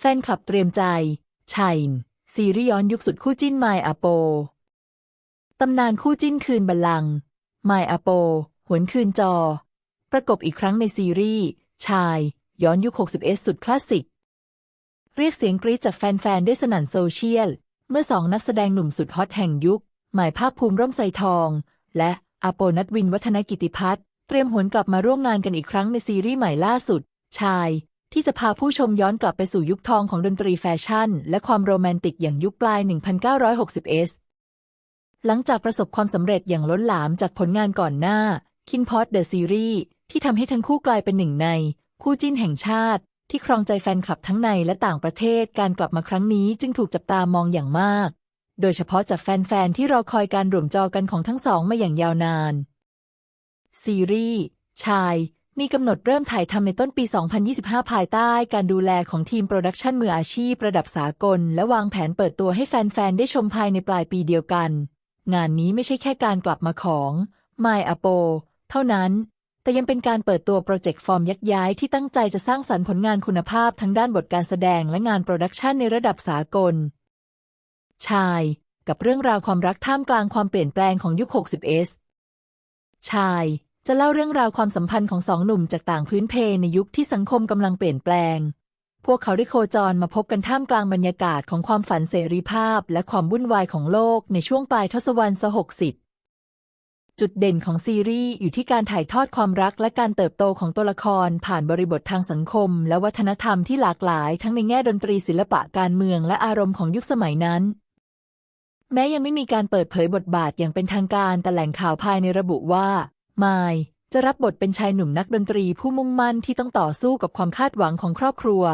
แฟนคลับเตรียมใจ ชัยซีรีส์ย้อนยุคสุดคู่จิ้นไมอาโป ตำนานคู่จิ้นคืนบัลลังก์ไมอาโป หวนคืนจอ ประกบอีกครั้งในซีรีส์ ชาย ย้อนยุค 60S สุดคลาสสิก เรียกเสียงกรี๊ดจากแฟน ๆ ได้สนั่นโซเชียล เมื่อสองนักแสดงหนุ่มสุดฮอตแห่งยุค หมายภาคภูมิร่มไทรทอง และอาโปนัทวินวัฒนกิติพัฒน์เตรียมหวนกลับมาร่วมงานกันอีกครั้งในซีรีส์ใหม่ล่าสุด ชาย ที่จะพาผู้ชมย้อนกลับไปสู่ยุคทองของดนตรีแฟชั่น และความโรแมนติกอย่างยุคปลาย 1960s หลังจากประสบความสำเร็จอย่างล้นหลามจากผลงานก่อนหน้า คินพอ t เดอะซีรีส์ที่ทำให้ทั้งคู่กลายเป็นหนึ่งใน คู่จิ้นแห่งชาติ ที่ครองใจแฟนคลับทั้งในและต่างประเทศการกลับมาครั้งนี้จึงถูกจับตามองอย่างมาก โดยเฉพาะจากแฟนๆที่รอคอยการรวมจอกันของทั้งสองมาอย่างยาวนาน ซีรีส์ชาย มีกำหนดเริ่มถ่ายทำในต้นปี 2025 ภายใต้การดูแลของทีมโปรดักชันมืออาชีพระดับสากล และวางแผนเปิดตัวให้แฟน ๆ ได้ชมภายในปลายปีเดียวกัน งานนี้ไม่ใช่แค่การกลับมาของ My a p o เท่านั้น แต่ยังเป็นการเปิดตัวโปรเจกต์ฟอร์มยักษ์ย้ายที่ตั้งใจจะสร้างสรรค์ผลงานคุณภาพทั้งด้านบทการแสดงและงานโปรดักชันในระดับสากล ชาย กับเรื่องราวความรักท่ามกลางความเปลี่ยนแปลงของยุค 60s ชาย จะเล่าเรื่องราวความสัมพันธ์ของสองหนุ่มจากต่างพื้นเพในยุคที่สังคมกำลังเปลี่ยนแปลง พวกเขาได้โคจรมาพบกันท่ามกลางบรรยากาศของความฝันเสรีภาพ และความวุ่นวายของโลกในช่วงปลายทศวรรษ60จุดเด่นของซีรีส์อยู่ที่การถ่ายทอดความรักและการเติบโตของตัวละครผ่านบริบททางสังคม และวัฒนธรรมที่หลากหลาย ทั้งในแง่ดนตรีศิลปะการเมืองและอารมณ์ของยุคสมัยนั้น แม้ยังไม่มีการเปิดเผยบทบาทอย่างเป็นทางการแต่แหล่งข่าวภายในระบุว่า มายจะรับบทเป็นชายหนุ่มนักดนตรีผู้มุ่งมั่นที่ต้องต่อสู้กับความคาดหวังของครอบครัว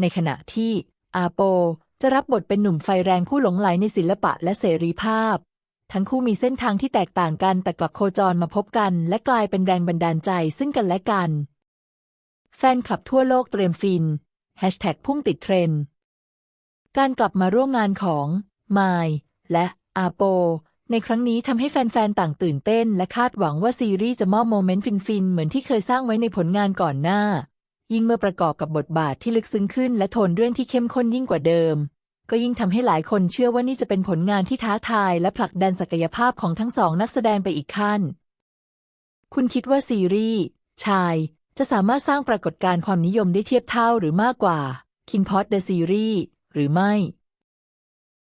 ในขณะที่อาโปจะรับบทเป็นหนุ่มไฟแรงผู้หลงไหลในศิลปะและเสรีภาพ ทั้งคู่มีเส้นทางที่แตกต่างกันแต่กลับโคจรมาพบกัน และกลายเป็นแรงบันดาลใจซึ่งกันและกัน แฟนคลับทั่วโลกเตรียมฟินแฮชแท็กพุ่งติดเทรนด์การกลับมาร่วมงานของมายและอาโป ในครั้งนี้ทำให้แฟนๆ ต่างตื่นเต้น และคาดหวังว่าซีรีส์จะมอบโมเมนต์ฟินๆ เหมือนที่เคยสร้างไว้ในผลงานก่อนหน้า ยิ่งเมื่อประกอบกับบทบาทที่ลึกซึ้งขึ้น และโทนเรื่องที่เข้มข้นยิ่งกว่าเดิม ก็ยิ่งทำให้หลายคนเชื่อว่านี่จะเป็นผลงานที่ท้าทาย และผลักดันศักยภาพของทั้งสองนักแสดงไปอีกขั้น คุณคิดว่าซีรีส์ชายจะสามารถสร้างปรากฏการณ์ความนิยมได้เทียบเท่าหรือมากกว่า King p o t The Series หรือไม่